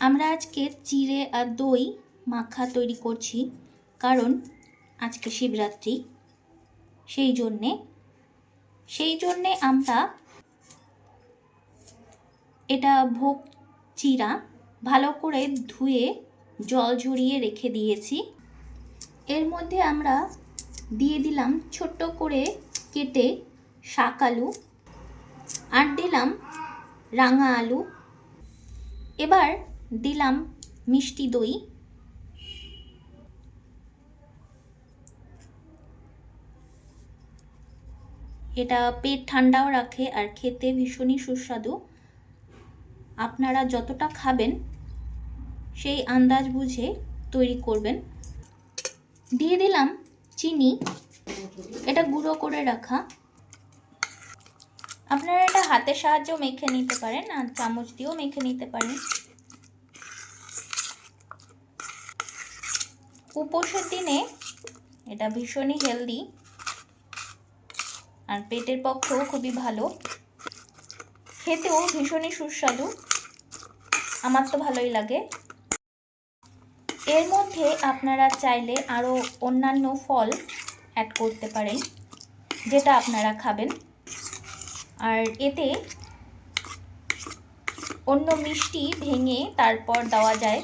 আমরা আজকে চিড়ে আর দই মাখা তৈরি করছি, কারণ আজকে শিবরাত্রি। সেই জন্যে সেই জন্যে আমরা এটা ভোগ চিরা ভালো করে ধুয়ে জল ঝরিয়ে রেখে দিয়েছি। এর মধ্যে আমরা দিয়ে দিলাম ছোট্ট করে কেটে শাক আলু আর দিলাম রাঙা আলু। এবার দিলাম মিষ্টি দই। এটা পেট ঠান্ডাও রাখে আর খেতে ভীষণই সুস্বাদু। আপনারা যতটা খাবেন, সেই আন্দাজ বুঝে তৈরি করবেন। দিয়ে দিলাম চিনি। এটা গুঁড়ো করে রাখা। আপনারা এটা হাতের সাহায্যেও মেখে নিতে পারেন আর চামচ দিয়েও মেখে নিতে পারেন। উপোসের দিনে এটা ভীষণই হেলদি আর পেটের পক্ষেও খুবই ভালো। খেতেও ভীষণই সুস্বাদু। আমার তো ভালোই লাগে। এর মধ্যে আপনারা চাইলে আরও অন্যান্য ফল অ্যাড করতে পারেন, যেটা আপনারা খাবেন। আর এতে অন্য মিষ্টি ভেঙে তারপর দেওয়া যায়।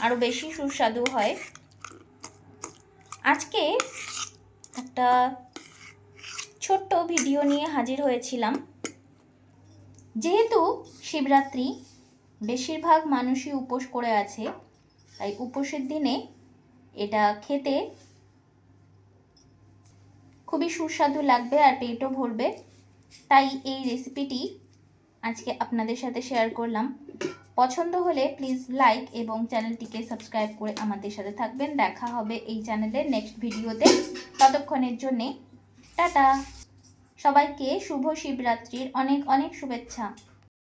আরও বেশি সুস্বাদু হয়। আজকে একটা ছোট্ট ভিডিও নিয়ে হাজির হয়েছিলাম। যেহেতু শিবরাত্রি, বেশিরভাগ মানুষই উপোস করে আছে, তাই উপোসের দিনে এটা খেতে খুবই সুস্বাদু লাগবে আর পেটও ভরবে। তাই এই রেসিপিটি আজকে আপনাদের সাথে শেয়ার করলাম। পছন্দ হলে প্লিজ লাইক এবং চ্যানেলটিকে সাবস্ক্রাইব করে আমাদের সাথে থাকবেন। দেখা হবে এই চ্যানেলের নেক্সট ভিডিওতে ততক্ষণের জন্যে, টাটা! সবাইকে শুভ শিবরাত্রির অনেক অনেক শুভেচ্ছা।